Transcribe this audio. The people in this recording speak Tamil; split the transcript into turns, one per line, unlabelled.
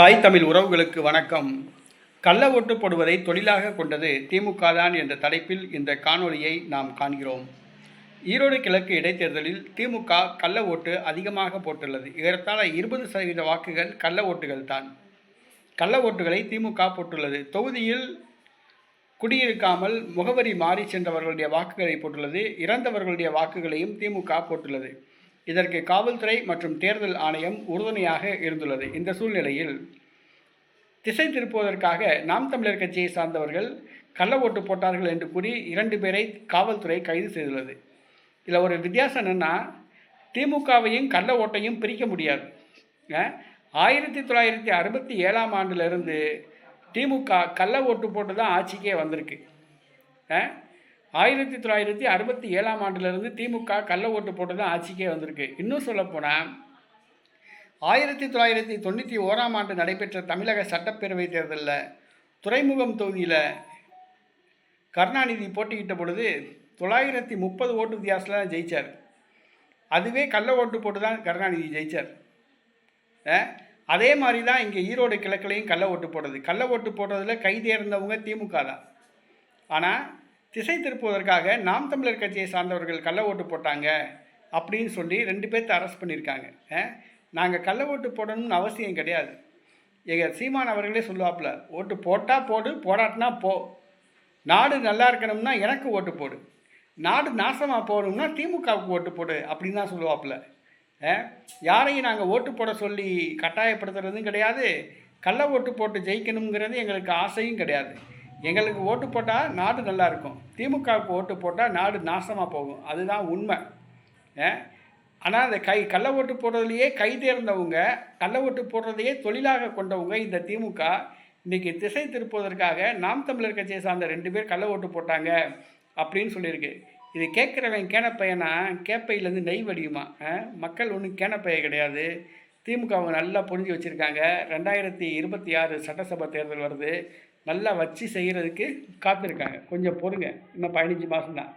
தாய் தமிழ் உறவுகளுக்கு வணக்கம். கள்ள ஓட்டு போடுவதை தொழிலாக கொண்டது திமுக தான் என்ற தலைப்பில் இந்த காணொளியை நாம் காண்கிறோம். ஈரோடு கிழக்கு இடைத்தேர்தலில் திமுக கள்ள ஓட்டு அதிகமாக போட்டுள்ளது. ஏறத்தாழ இருபது சதவீத வாக்குகள் கள்ள ஓட்டுகள் தான். கள்ள ஓட்டுகளை திமுக போட்டுள்ளது. தொகுதியில் குடியிருக்காமல் முகவரி மாறி சென்றவர்களுடைய வாக்குகளை போட்டுள்ளது. இறந்தவர்களுடைய வாக்குகளையும் திமுக போட்டுள்ளது. இதற்கு காவல்துறை மற்றும் தேர்தல் ஆணையம் உறுதுணையாக இருந்துள்ளது. இந்த சூழ்நிலையில் திசை திருப்புவதற்காக நாம் தமிழர் கட்சியை சார்ந்தவர்கள் கள்ள ஓட்டு போட்டார்கள் என்று கூறி இரண்டு பேரை காவல்துறை கைது செய்துள்ளது. இதில் ஒரு வித்தியாசம் என்னென்னா திமுகவையும் கள்ள ஓட்டையும் பிரிக்க முடியாது. ஆயிரத்தி தொள்ளாயிரத்தி அறுபத்தி ஏழாம் ஆண்டிலிருந்து திமுக கள்ள ஓட்டு போட்டு தான் ஆட்சிக்கே வந்திருக்கு. ஆயிரத்தி தொள்ளாயிரத்தி அறுபத்தி ஏழாம் ஆண்டிலிருந்து திமுக கள்ள ஓட்டு போட்டு தான் ஆட்சிக்கே வந்திருக்கு. இன்னும் சொல்லப்போனால் ஆயிரத்தி தொள்ளாயிரத்தி தொண்ணூற்றி ஓராம் ஆண்டு நடைபெற்ற தமிழக சட்டப்பேரவை தேர்தலில் துறைமுகம் தொகுதியில் கருணாநிதி போட்டியிட்ட பொழுது தொள்ளாயிரத்தி முப்பது ஓட்டு வித்தியாசத்தில் தான் ஜெயித்தார் அதுவே கள்ள ஓட்டு போட்டு தான் கருணாநிதி ஜெயிச்சார். அதே மாதிரி தான் இங்கே ஈரோடு கிழக்குலையும் கள்ள ஓட்டு போடுறது கள்ள ஓட்டு போடுறதுல கைதேர்ந்தவங்க திமுக தான். ஆனால் திசை திருப்புவதற்காக நாம் தமிழர் கட்சியை சார்ந்தவர்கள் கள்ள ஓட்டு போட்டாங்க அப்படின்னு சொல்லி ரெண்டு பேர்த்த அரெஸ்ட் பண்ணியிருக்காங்க. நாங்கள் கள்ள ஓட்டு போடணும்னு அவசியம் கிடையாது. எங்கள் சீமான் அவர்களே சொல்லுவாப்புல ஓட்டு போட்டால் போடு போடாட்டினா போ. நாடு நல்லா இருக்கணும்னா எனக்கு ஓட்டு போடு. நாடு நாசமாக போகணும்னா திமுகவுக்கு ஓட்டு போடு அப்படின்னு தான் சொல்லுவாப்புல. யாரையும் நாங்கள் ஓட்டு போட சொல்லி கட்டாயப்படுத்துறதும் கிடையாது கள்ள ஓட்டு போட்டு ஜெயிக்கணுங்கிறது எங்களுக்கு ஆசையும் கிடையாது. எங்களுக்கு ஓட்டு போட்டால் நாடு நல்லா இருக்கும். திமுகவுக்கு ஓட்டு போட்டால் நாடு நாசமாக போகும். அதுதான் உண்மை. ஆனால் அந்த கை கள்ள ஓட்டு போடுறதுலையே கை தேர்ந்தவங்க கள்ள ஓட்டு போடுறதையே தொழிலாக கொண்டவங்க இந்த திமுக இன்றைக்கி திசை திருப்புவதற்காக நாம் தமிழர் கட்சியை சார்ந்த ரெண்டு பேர் கள்ள ஓட்டு போட்டாங்க அப்படின்னு சொல்லியிருக்கு. இது கேட்குறவன் கேனப்பையனா கேப்பையிலேருந்து நெய் வடியுமா? மக்கள் ஒன்றும் கேனப்பைய கிடையாது. திமுகவை நல்லா புரிஞ்சு வச்சுருக்காங்க. ரெண்டாயிரத்தி இருபத்தி ஆறு சட்டசபை தேர்தல் வருது. நல்லா வச்சு செய்கிறதுக்கு காத்திருக்காங்க. கொஞ்சம் பொறுங்க. இன்னும் பதினஞ்சு மாதம் தான்